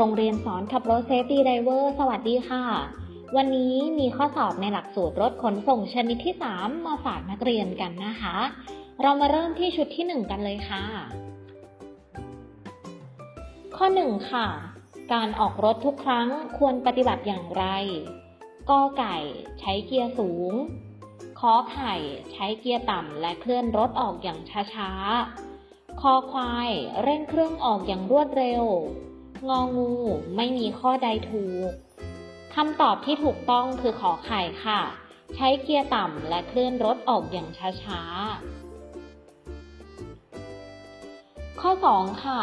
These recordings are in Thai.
โรงเรียนสอนขับรถเซฟตี้ไดเวอร์สวัสดีค่ะ วันนี้มีข้อสอบในหลักสูตรรถขนส่งชนิดที่ 3 มาฝากนักเรียนกันนะคะ เรามาเริ่มที่ชุดที่ 1 กันเลยค่ะ ข้อ 1 ค่ะ การออกรถทุกครั้งควรปฏิบัติอย่างไรกอไก่ใช้เกียร์สูงขอไข่ใช้เกียร์ต่ำและเคลื่อนรถออกอย่างช้าๆ คอควายเร่งเครื่องออกอย่างรวดเร็ว งองูไม่มีข้อใดถูกคำตอบที่ถูกต้องคือขอไข่ค่ะ ใช้เกียร์ต่ำและเคลื่อนรถออกอย่างช้าๆ ข้อ 2 ค่ะ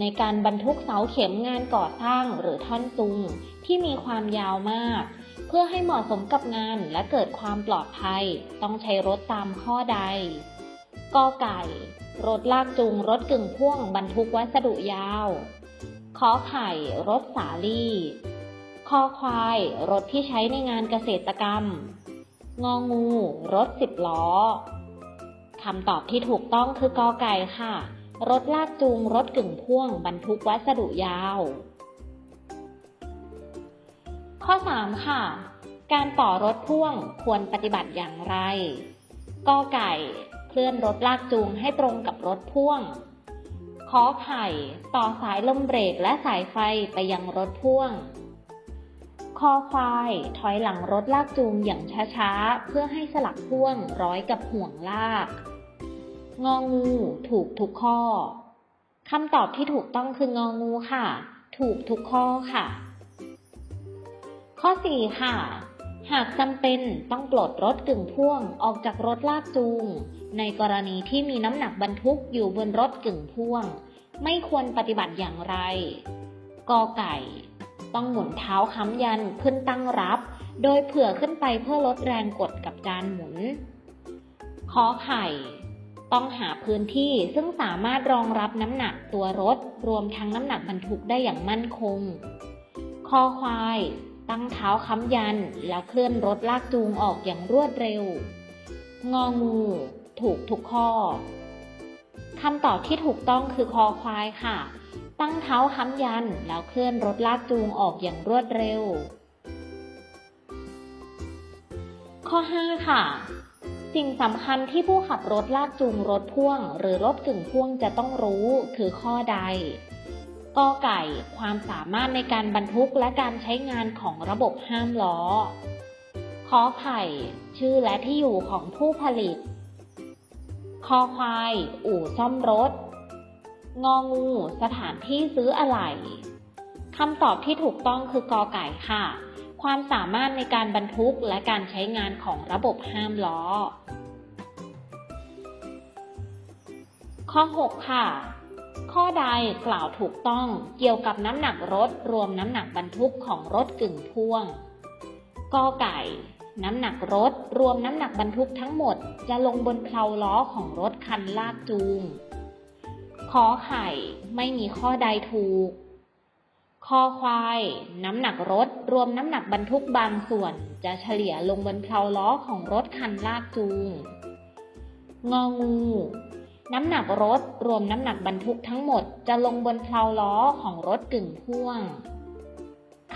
ในการบรรทุกเสาเข็มงานก่อสร้างหรือท่อนซุงที่มีความยาวมาก เพื่อให้เหมาะสมกับงานและเกิดความปลอดภัย ต้องใช้รถตามข้อใดกอไก่ รถลากจูงรถกึ่งพ่วงบรรทุกวัสดุยาว ขอไข่รถสาลี่คอควายรถที่ใช้ในงานเกษตรกรรม งองู รถสิบล้อคำตอบที่ถูกต้องคือกอไก่ค่ะ รถลากจูงรถกึ่งพ่วง บรรทุกวัสดุยาว ข้อ 3 ค่ะ การต่อรถพ่วงควรปฏิบัติอย่างไรกอไก่ เคลื่อนรถลากจูงให้ตรงกับรถพ่วง ขอไข่ ต่อสายลมเบรกและสายไฟไปยังรถพ่วง คอควาย ถอยหลังรถลากจูงอย่างช้าๆ เพื่อให้สลักพ่วงร้อยกับห่วงลาก งองู ถูกทุกข้อคำตอบที่ถูกต้องคืององูค่ะ ถูกทุกข้อค่ะ ข้อ 4 ค่ะ หากจำเป็นต้องปลดรถกึ่งพ่วงออกจากรถลากจูง ในกรณีที่มีน้ำหนักบรรทุกอยู่บนรถกึ่งพ่วง ไม่ควรปฏิบัติอย่างไร กอไก่ ต้องหมุนเท้าค้ำยันขึ้นตั้งรับ โดยเผื่อขึ้นไปเพื่อลดแรงกดกับจานหมุน ขอไข่ ต้องหาพื้นที่ซึ่งสามารถรองรับน้ำหนักตัวรถรวมทั้งน้ำหนักบรรทุกได้อย่างมั่นคง คอควาย ตั้งเท้าค้ำยันแล้วเคลื่อนรถลากจูงออกอย่างรวดเร็ว งองู ถูกทุกข้อคำตอบที่ถูกต้องคือคอควายค่ะ ตั้งเท้าค้ำยันแล้วเคลื่อนรถลากจูงออกอย่างรวดเร็ว ข้อ 5 ค่ะ สิ่งสำคัญที่ผู้ขับรถลากจูงรถพ่วง หรือรถกึ่งพ่วงจะต้องรู้คือข้อใด กอไก่ความสามารถในการบรรทุกและการใช้งานของระบบห้ามล้อ ขอไข่ ชื่อและที่อยู่ของผู้ผลิต คอควาย อู่ซ่อมรถ งองู สถานที่ซื้ออะไหล่คำตอบที่ถูกต้องคือกอไก่ค่ะ ความสามารถในการบรรทุกและการใช้งานของระบบห้ามล้อ ข้อ 6 ค่ะ ข้อใดกล่าวถูกต้องเกี่ยวกับน้ำหนักรถรวมน้ำหนักบรรทุกของรถกึ่งพ่วงกอไก่ น้ำหนักรถรวมน้ำหนักบรรทุกทั้งหมด จะลงบนเพลาล้อของรถคันลากจูงขอไข่ไม่มีข้อใดถูกคอควาย น้ำหนักรถรวมน้ำหนักบรรทุกบางส่วน จะเฉลี่ยลงบนเพลาล้อของรถคันลากจูง งองู น้ำหนักรถรวมน้ำหนักบรรทุกทั้งหมดจะลงบนเพลาล้อของรถกึ่งพ่วง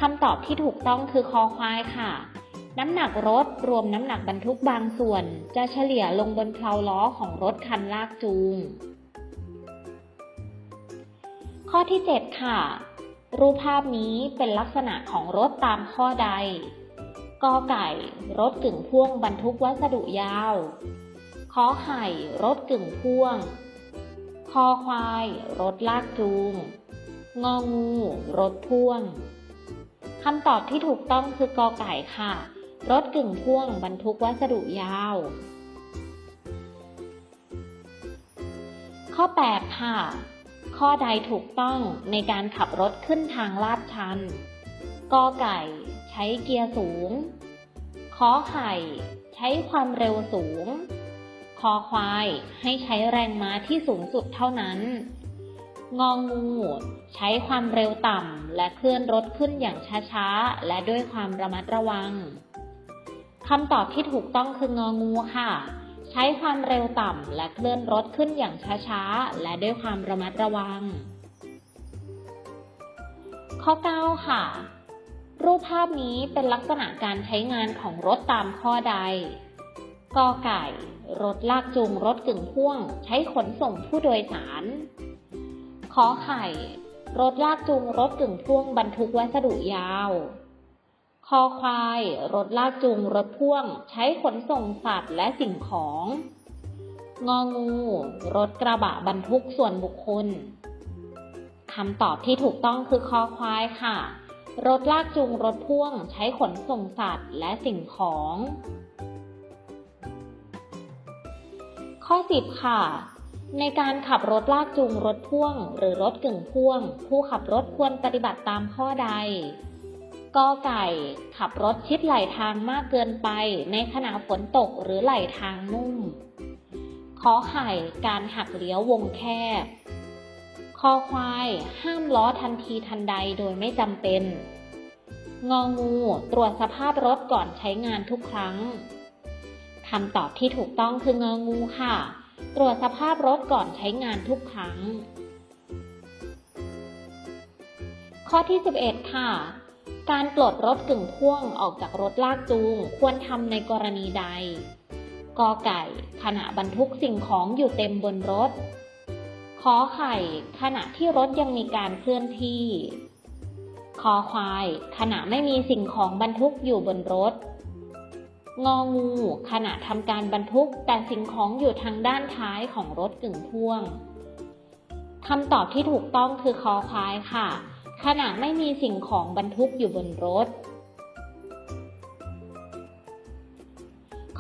คำตอบที่ถูกต้องคือคอควายค่ะ น้ำหนักรถรวมน้ำหนักบรรทุกบางส่วน จะเฉลี่ยลงบนเพลาล้อของรถคันลากจูง ข้อที่ 7 ค่ะ รูปภาพนี้เป็นลักษณะของรถตามข้อใดกอไก่ รถกึ่งพ่วงบรรทุกวัสดุยาว ขอไข่รถกึ่งพ่วง คอควายรถลากจูง งองูรถพ่วงคำตอบที่ถูกต้องคือกอไก่ค่ะ รถกึ่งพ่วงบรรทุกวัสดุยาว ข้อ 8 ค่ะ ข้อใดถูกต้องในการขับรถขึ้นทางลาดชันกอไก่ ใช้เกียร์สูง ขอไข่ ใช้ความเร็วสูง อควายให้ใช้แรงม้าที่สูงสุดเท่านั้น งองู ใช้ความเร็วต่ำและเคลื่อนรถขึ้นอย่างช้าๆ และด้วยความระมัดระวังคำตอบที่ถูกต้องคืององูค่ะ ใช้ความเร็วต่ำและเคลื่อนรถขึ้นอย่างช้าๆ และด้วยความระมัดระวัง ข้อข้อ9ค่ะ รูปภาพนี้เป็นลักษณะการใช้งานของรถตามข้อใด กอไก่ รถลากจูงรถกึ่งพ่วง ใช้ขนส่งผู้โดยสาร ขอไข่ รถลากจูงรถกึ่งพ่วงบรรทุกวัสดุยาว คอควาย รถลากจูงรถพ่วง ใช้ขนส่งสัตว์และสิ่งของ งองู รถกระบะบรรทุกส่วนบุคคลคำตอบที่ถูกต้องคือคอควายค่ะ รถลากจูงรถพ่วง ใช้ขนส่งสัตว์และสิ่งของ ข้อ 10 ค่ะ ในการขับรถลากจูงรถพ่วง หรือรถกึ่งพ่วง ผู้ขับรถควรปฏิบัติตามข้อใดกอไก่ ขับรถชิดไหลทางมากเกินไป ในขณะฝนตกหรือไหลทางนุ่มขอไข่การหักเลี้ยววงแคบคอควาย ห้ามล้อทันทีทันใดโดยไม่จำเป็น งองู ตรวจสภาพรถก่อนใช้งานทุกครั้ง คำตอบที่ถูกต้องคือเงองูค่ะ ตรวจสภาพรถก่อนใช้งานทุกครั้ง ข้อที่ 11 ค่ะ การปลดรถกึ่งพ่วงออกจากรถลากจูง ควรทำในกรณีใดกอไก่ ขณะบรรทุกสิ่งของอยู่เต็มบนรถขอไข่ ขณะที่รถยังมีการเคลื่อนที่คอควาย ขณะไม่มีสิ่งของบรรทุกอยู่บนรถ งองู ขณะทำการบรรทุกแต่สิ่งของอยู่ทางด้านท้ายของรถกึ่งพ่วงคำตอบที่ถูกต้องคือคอควายค่ะ ขณะไม่มีสิ่งของบรรทุกอยู่บนรถ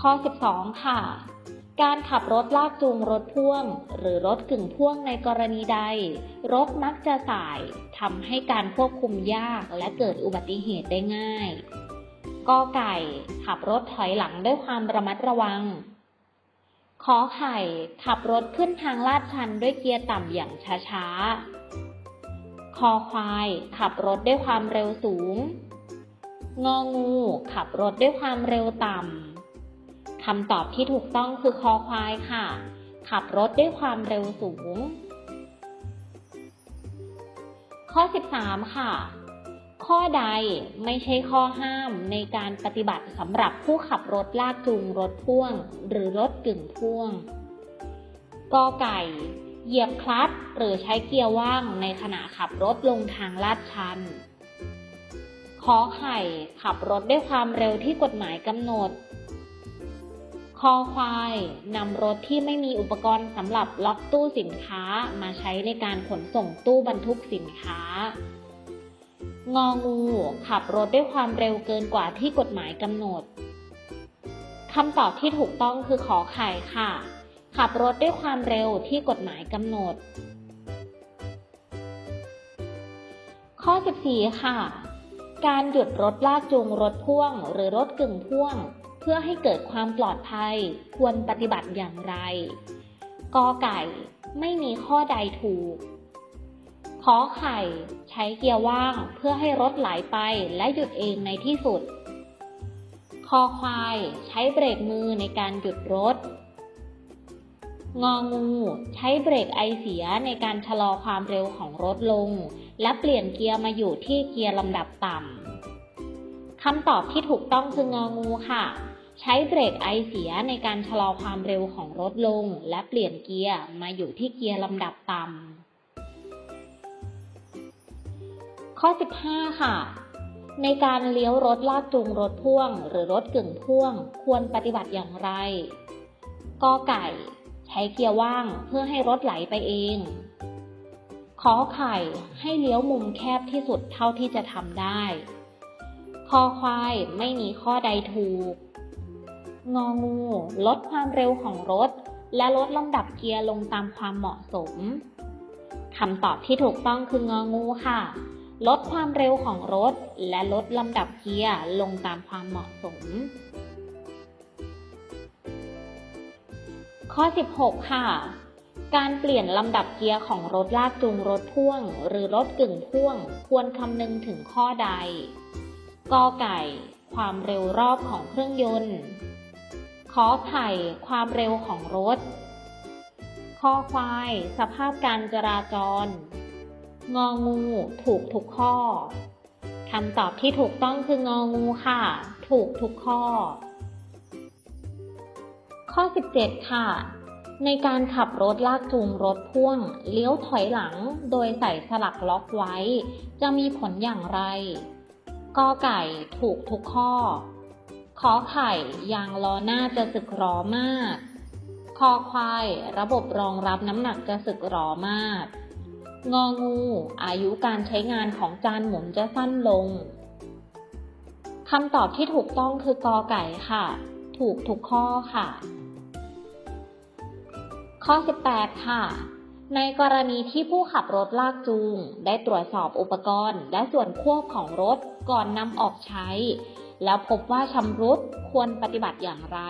ข้อ 12 ค่ะ การขับรถลากจูงรถพ่วง หรือรถกึ่งพ่วงในกรณีใด รถมักจะสายทำให้การควบคุมยากและเกิดอุบัติเหตุได้ง่าย กอไก่ ขับรถถอยหลังด้วยความระมัดระวัง ขอไข่ ขับรถขึ้นทางลาดชันด้วยเกียร์ต่ำอย่างช้าๆ คอควาย ขับรถด้วยความเร็วสูง งองู ขับรถด้วยความเร็วต่ำ คำตอบที่ถูกต้องคือคอควายค่ะ ขับรถด้วยความเร็วสูง ข้อ 13 ค่ะ ข้อใดไม่ใช่ข้อห้ามในการปฏิบัติสำหรับผู้ขับรถลากจูงรถพ่วง หรือรถกึ่งพ่วงกอไก่ เหยียบคลัตช์หรือใช้เกียร์ว่างในขณะขับรถลงทางลาดชันขอไข่ขับรถด้วยความเร็วที่กฎหมายกำหนด คอควายนำรถที่ไม่มีอุปกรณ์สำหรับล็อกตู้สินค้ามาใช้ในการขนส่งตู้บรรทุกสินค้า งองู ขับรถด้วยความเร็วเกินกว่าที่กฎหมายกำหนดคำตอบที่ถูกต้องคือขอไข่ค่ะ ขับรถด้วยความเร็วที่กฎหมายกำหนด ข้อ 14 ค่ะ การหยุดรถลากจูงรถพ่วง หรือรถกึ่งพ่วง เพื่อให้เกิดความปลอดภัย ควรปฏิบัติอย่างไรกอไก่ ไม่มีข้อใดถูก ขอไข่ ใช้เกียร์ว่างเพื่อให้รถไหลไปและหยุดเองในที่สุด คอควายใช้เบรกมือในการหยุดรถ งองู ใช้เบรกไอเสียในการชะลอความเร็วของรถลง และเปลี่ยนเกียร์มาอยู่ที่เกียร์ลำดับต่ำคำตอบที่ถูกต้องคืององูค่ะ ใช้เบรกไอเสียในการชะลอความเร็วของรถลง และเปลี่ยนเกียร์มาอยู่ที่เกียร์ลำดับต่ำ ข้อ 15 ค่ะ ในการเลี้ยวรถลากจูงรถพ่วง หรือรถกึ่งพ่วง ควรปฏิบัติอย่างไรกอไก่ ใช้เกียร์ว่างเพื่อให้รถไหลไปเองขอไข่ให้เลี้ยวมุมแคบที่สุดเท่าที่จะทำได้ คอควายไม่มีข้อใดถูก งองู ลดความเร็วของรถ และลดลำดับเกียร์ลงตามความเหมาะสมคำตอบที่ถูกต้องคืององูค่ะ ลดความเร็วของรถ และลดลำดับเกียร์ลงตามความเหมาะสม ข้อ 16 ค่ะ การเปลี่ยนลำดับเกียร์ของรถลากจูงรถพ่วง หรือรถกึ่งพ่วง ควรคำนึงถึงข้อใด กอไก่ ความเร็วรอบของเครื่องยนต์ขอไข่ความเร็วของรถ ข้อควาย สภาพการจราจร งองู ถูกทุกข้อคำตอบที่ถูกต้องคืององูค่ะ ถูกทุกข้อ ข้อ 17 ค่ะ ในการขับรถลากจูงรถพ่วง เลี้ยวถอยหลังโดยใส่สลักล็อกไว้ จะมีผลอย่างไรกอไก่ถูกทุกข้อ ขอไข่ยางล้อหน้าจะสึกหรอมาก คอควาย ระบบรองรับน้ำหนักจะสึกหรอมาก งองู อายุการใช้งานของจานหมุนจะสั้นลงคำตอบที่ถูกต้องคือกอไก่ค่ะ ถูกทุกข้อค่ะ ข้อ 18 ค่ะ ในกรณีที่ผู้ขับรถลากจูง ได้ตรวจสอบอุปกรณ์ และส่วนควบของรถก่อนนำออกใช้ แล้วพบว่าชำรุดควรปฏิบัติอย่างไร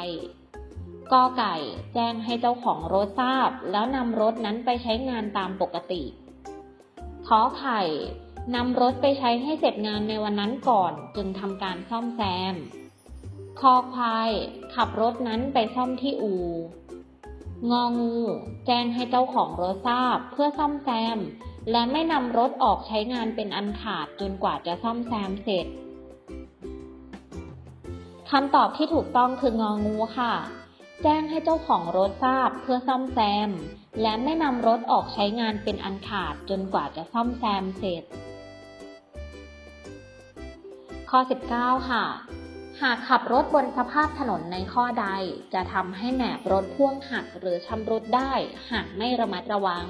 กอไก่ แจ้งให้เจ้าของรถทราบ แล้วนำรถนั้นไปใช้งานตามปกติ ขอไข่นำรถไปใช้ให้เสร็จงานในวันนั้นก่อนจึงทำการซ่อมแซม คอควายขับรถนั้นไปซ่อมที่อู่ งองู แจ้งให้เจ้าของรถทราบเพื่อซ่อมแซม และไม่นำรถออกใช้งานเป็นอันขาดจนกว่าจะซ่อมแซมเสร็จคำตอบที่ถูกต้องคืององูค่ะ แจ้งให้เจ้าของรถทราบเพื่อซ่อมแซม และไม่นำรถออกใช้งานเป็นอันขาดจนกว่าจะซ่อมแซมเสร็จ ข้อ 19 ค่ะ หากขับรถบนสภาพถนนในข้อใด จะทำให้แหนบรถพ่วงหักหรือชำรุดได้หากไม่ระมัดระวัง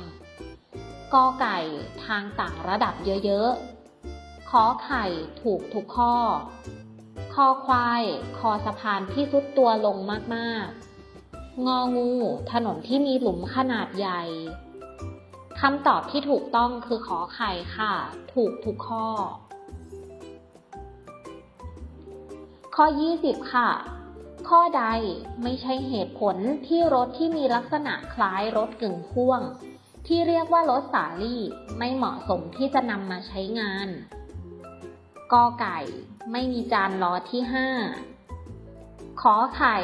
กอไก่ทางต่างระดับเยอะๆขอไข่ถูกทุกข้อคอควาย คอสะพานที่ซุดตัวลงมาก ๆ งองู ถนนที่มีหลุมขนาดใหญ่คำตอบที่ถูกต้องคือขอไข่ค่ะ ถูกทุกข้อ ข้อ 20 ค่ะ ข้อใดไม่ใช่เหตุผลที่รถที่มีลักษณะคล้ายรถกึ่งพ่วง ที่เรียกว่ารถสาลี่ไม่เหมาะสมที่จะนำมาใช้งานกอไก่ ไม่มีจานล้อที่ 5 ขอไข่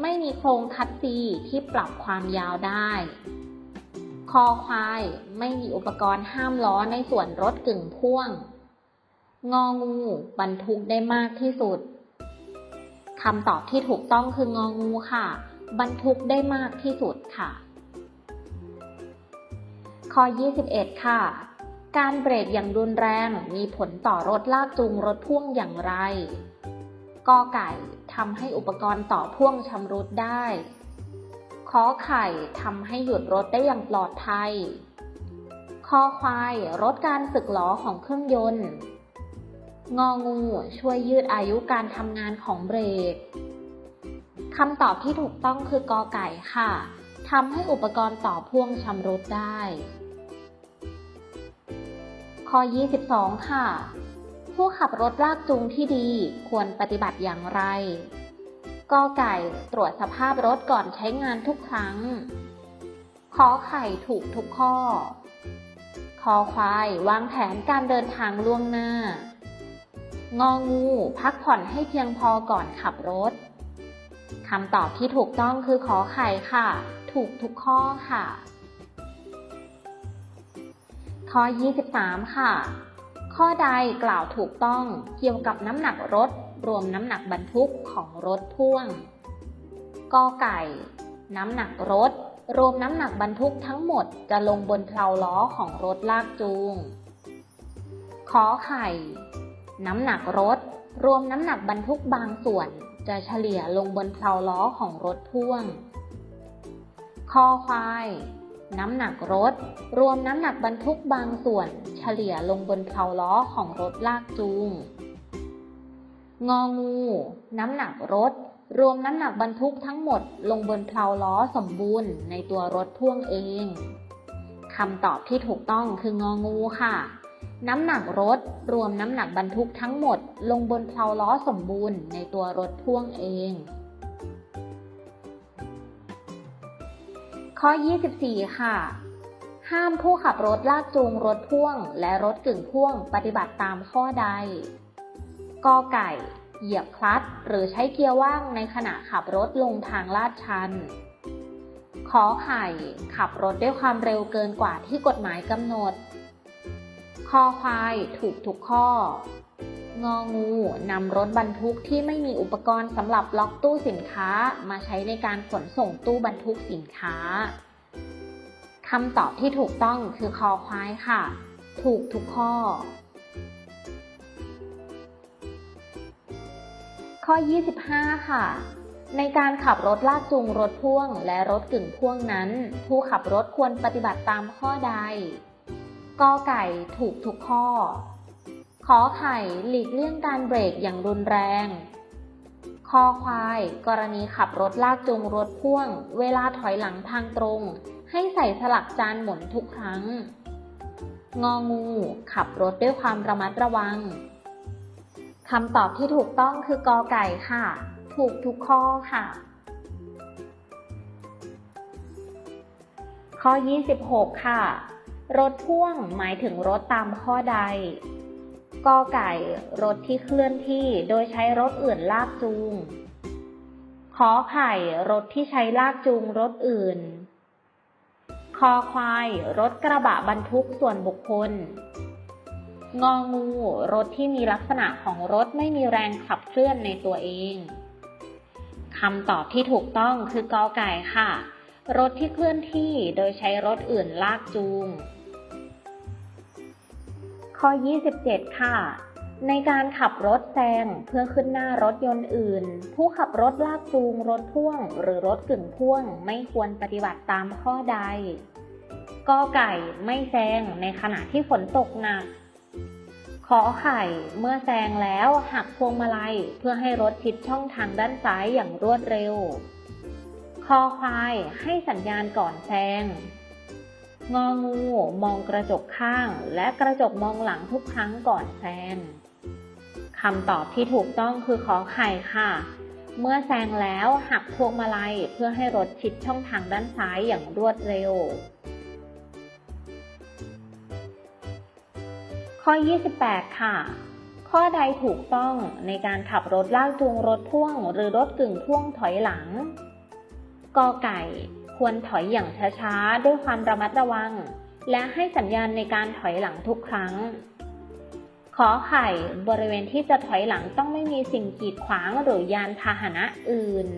ไม่มีโครงคัดซีที่ปรับความยาวได้ คอควายไม่มีอุปกรณ์ห้ามล้อในส่วนรถกึ่งพ่วง งองูบรรทุกได้มากที่สุดคำตอบที่ถูกต้องคืององูค่ะ บรรทุกได้มากที่สุดค่ะ ข้อ 21 ค่ะ การเบรกอย่างรุนแรงมีผลต่อรถลากจูงรถพ่วงอย่างไรกอไก่ ทำให้อุปกรณ์ต่อพ่วงชำรุดได้ขอไข่ทำให้หยุดรถได้อย่างปลอดภัยคอควายลดการสึกหลอของเครื่องยนต์ งองูช่วยยืดอายุการทำงานของเบรกคำตอบที่ถูกต้องคือกอไก่ค่ะทำให้อุปกรณ์ต่อพ่วงชำรุดได้ ข้อ 22 ค่ะ ผู้ขับรถลากจูงที่ดีควรปฏิบัติอย่างไรกอไก่ตรวจสภาพรถก่อนใช้งานทุกครั้ง ขอไข่ถูกทุกข้อ คอควายวางแผนการเดินทางล่วงหน้า งองูพักผ่อนให้เพียงพอก่อนขับรถ คำตอบที่ถูกต้องคือขอไข่ค่ะ ถูกทุกข้อค่ะ ข้อ 23 ค่ะ ข้อใดกล่าวถูกต้องเกี่ยวกับน้ำหนักรถ รวมน้ำหนักบรรทุกของรถพ่วงกอไก่ น้ำหนักรถ รวมน้ำหนักบรรทุกทั้งหมดจะลงบนเพลาล้อของรถลากจูงขอไข่ น้ำหนักรถ รวมน้ำหนักบรรทุกบางส่วนจะเฉลี่ยลงบนเพลาล้อของรถพ่วงคอควาย น้ำหนักรถ รวมน้ำหนักบรรทุกบางส่วน เฉลี่ยลงบนเพลาล้อของรถลากจูง งองู น้ำหนักรถ รวมน้ำหนักบรรทุกทั้งหมด ลงบนเพลาล้อสมบูรณ์ในตัวรถพ่วงเองคำตอบที่ถูกต้องคืององูค่ะ น้ำหนักรถ รวมน้ำหนักบรรทุกทั้งหมด ลงบนเพลาล้อสมบูรณ์ในตัวรถพ่วงเอง ข้อ 24 ค่ะ ห้ามผู้ขับรถลากจูงรถพ่วง และรถกึ่งพ่วงปฏิบัติตามข้อใด กอไก่ เหยียบคลัตช์หรือใช้เกียร์ว่างในขณะขับรถลงทางลาดชัน ขอไข่ ขับรถด้วยความเร็วเกินกว่าที่กฎหมายกำหนด คอควาย ถูกทุกข้อ งองูนำรถบรรทุกที่ไม่มีอุปกรณ์สำหรับล็อกตู้สินค้ามาใช้ในการขนส่งตู้บรรทุกสินค้าคำตอบที่ถูกต้องคือคอควายค่ะ ถูกทุกข้อ ข้อ 25 ค่ะ ในการขับรถลากจูงรถพ่วงและรถกึ่งพ่วงนั้น ผู้ขับรถควรปฏิบัติตามข้อใดกอไก่ถูกทุกข้อ ขอไข่หลีกเลี่ยงการเบรกอย่างรุนแรง คอควาย กรณีขับรถลากจูงรถพ่วง เวลาถอยหลังทางตรง ให้ใส่สลักจานหมุนทุกครั้ง งองู ขับรถด้วยความระมัดระวังคำตอบที่ถูกต้องคือกอไก่ค่ะ ถูกทุกข้อค่ะ ข้อ 26 ค่ะ รถพ่วงหมายถึงรถตามข้อใด กอไก่รถที่เคลื่อนที่โดยใช้รถอื่นลากจูง ขอไข่รถที่ใช้ลากจูงรถอื่น คอควายรถกระบะบรรทุกส่วนบุคคล งองูรถที่มีลักษณะของรถไม่มีแรงขับเคลื่อนในตัวเองคำตอบที่ถูกต้องคือกอไก่ค่ะ รถที่เคลื่อนที่โดยใช้รถอื่นลากจูง ข้อ 27 ค่ะ ในการขับรถแซงเพื่อขึ้นหน้ารถยนต์อื่น ผู้ขับรถลากจูงรถพ่วง หรือรถกึ่งพ่วงไม่ควรปฏิบัติตามข้อใดกอไก่ไม่แซงในขณะที่ฝนตกหนักขอไข่เมื่อแซงแล้วหักพวงมาลัยเพื่อให้รถชิดช่องทางด้านซ้ายอย่างรวดเร็ว คอควายให้สัญญาณก่อนแซง งองู มองกระจกข้าง และกระจกมองหลังทุกครั้งก่อนแซงคำตอบที่ถูกต้องคือขอไข่ค่ะ เมื่อแซงแล้วหักพวงมาลัยเพื่อให้รถชิดช่องทางด้านซ้ายอย่างรวดเร็ว ข้อ 28 ค่ะ ข้อใดถูกต้องในการขับรถลากจูงรถพ่วง หรือรถกึ่งพ่วงถอยหลังกอไก่ ควรถอยอย่างช้าๆ ด้วยความระมัดระวัง และให้สัญญาณในการถอยหลังทุกครั้ง ขอไข่บริเวณที่จะถอยหลังต้องไม่มีสิ่งกีดขวางหรือยานพาหนะอื่น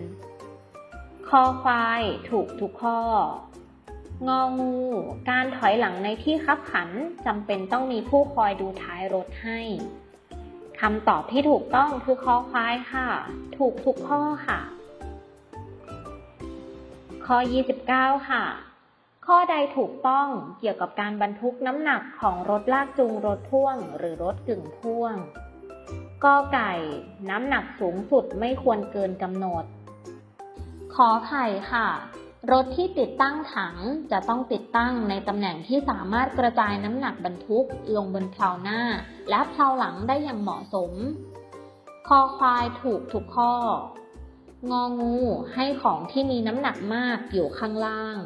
คอควายถูกทุกข้อ งองู การถอยหลังในที่คับขันจำเป็นต้องมีผู้คอยดูท้ายรถให้คำตอบที่ถูกต้องคือคอควายค่ะ ถูกทุกข้อค่ะ ข้อ 29 ค่ะ ข้อใดถูกต้องเกี่ยวกับการบรรทุกน้ำหนักของรถลากจูงรถพ่วง หรือรถกึ่งพ่วงกอไก่ น้ำหนักสูงสุดไม่ควรเกินกำหนด ขอไข่ค่ะ รถที่ติดตั้งถังจะต้องติดตั้งในตำแหน่งที่สามารถกระจายน้ำหนักบรรทุกลงบนเพลาหน้า และเพลาหลังได้อย่างเหมาะสม คอควายถูกทุกข้อ งองูให้ของที่มีน้ำหนักมากอยู่ข้างล่าง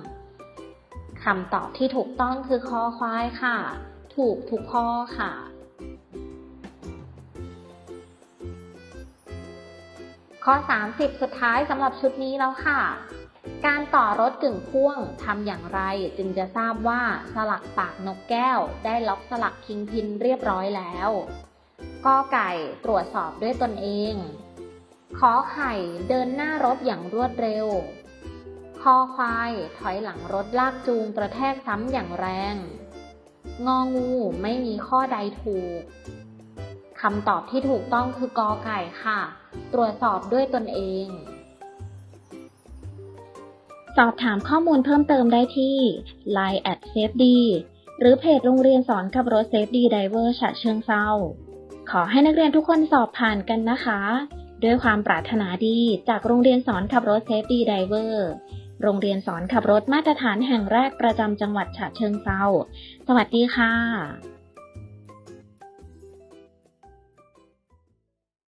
คำตอบที่ถูกต้องคือคอควายค่ะ ถูกทุกข้อค่ะ ข้อ 30 สุดท้ายสำหรับชุดนี้แล้วค่ะ การต่อรถกึ่งพ่วงทำอย่างไรจึงจะทราบว่าสลักปากนกแก้ว ได้ล็อกสลักคิงพินเรียบร้อยแล้วกอไก่ตรวจสอบด้วยตนเอง ขอไข่เดินหน้ารถอย่างรวดเร็ว คอควายถอยหลังรถลากจูงกระแทกซ้ำอย่างแรง งองูไม่มีข้อใดถูก คำตอบที่ถูกต้องคือกอไก่ค่ะ ตรวจสอบด้วยตนเอง สอบถามข้อมูลเพิ่มเติมได้ที่ Line at safety หรือเพจโรงเรียนสอนขับรถ Safety Diver ฉะเชิงเซาขอให้นักเรียนทุกคนสอบผ่านกันนะคะ ด้วยความปรารถนาดีจากโรงเรียนสอนขับรถเซฟตี้ไดเวอร์โรงเรียนสอนขับรถมาตรฐานแห่งแรกประจำจังหวัดฉะเชิงเซา สวัสดีค่ะ